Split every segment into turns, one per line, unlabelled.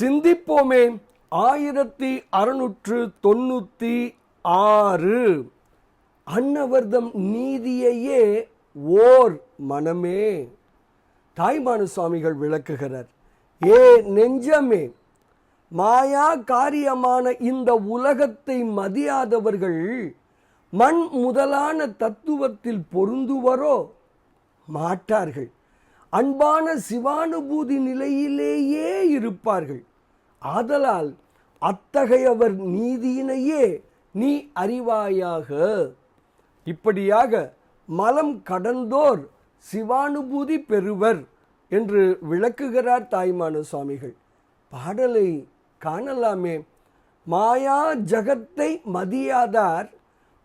சிந்திப்போமே. ஆயிரத்தி அறுநூற்று தொண்ணூற்றி ஆறு. அன்னவர்தம் நீதியையே ஓர் மனமே. தாய்மானு சுவாமிகள் விளக்குகிறார் ஏ நெஞ்சமே மாயா காரியமான இந்த உலகத்தை மதியாதவர்கள் மண் முதலான தத்துவத்தில் பொருந்துவரோ? மாட்டார்கள். அன்பான சிவானுபூதி நிலையிலேயே இருப்பார்கள். ஆதலால் அத்தகையவர் நீதியினையே நீ அறிவாயாக. இப்படியாக மலம் கடந்தோர் சிவானுபூதி பெறுவர் என்று விளக்குகிறார் தாய்மான சுவாமிகள். பாடலை காணலாமே. மாயா ஜகத்தை மதியாதார்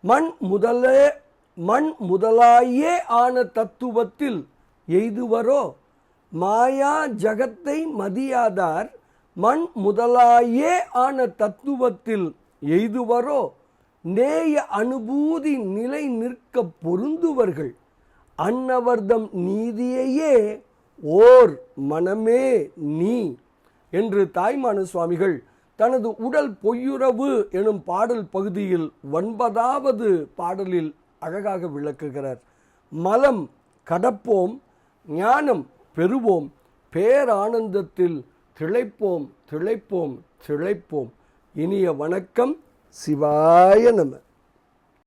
மண் முதலே மண் முதலாயே ஆன தத்துவத்தில் எய்துவரோ? மாயா ஜகத்தை மதியாதார் மண் முதலாயே ஆன தத்துவத்தில் எய்துவரோ நேய அனுபூதி நிலை நிற்க பொருந்துவர்கள். அன்னவர்தம் நீதியையே ஓர் மனமே நீ. என்று தாய்மான சுவாமிகள் தனது உடல் பொய்யுறவு எனும் பாடல் பகுதியில் ஒன்பதாவது பாடலில் அழகாக விளக்குகிறார். மலம் கடப்போம் ஞானம் பெறுவோம் பேரானந்தத்தில் திளைப்போம் திளைப்போம் திளைப்போம். இனிய வணக்கம் சிவாய நம.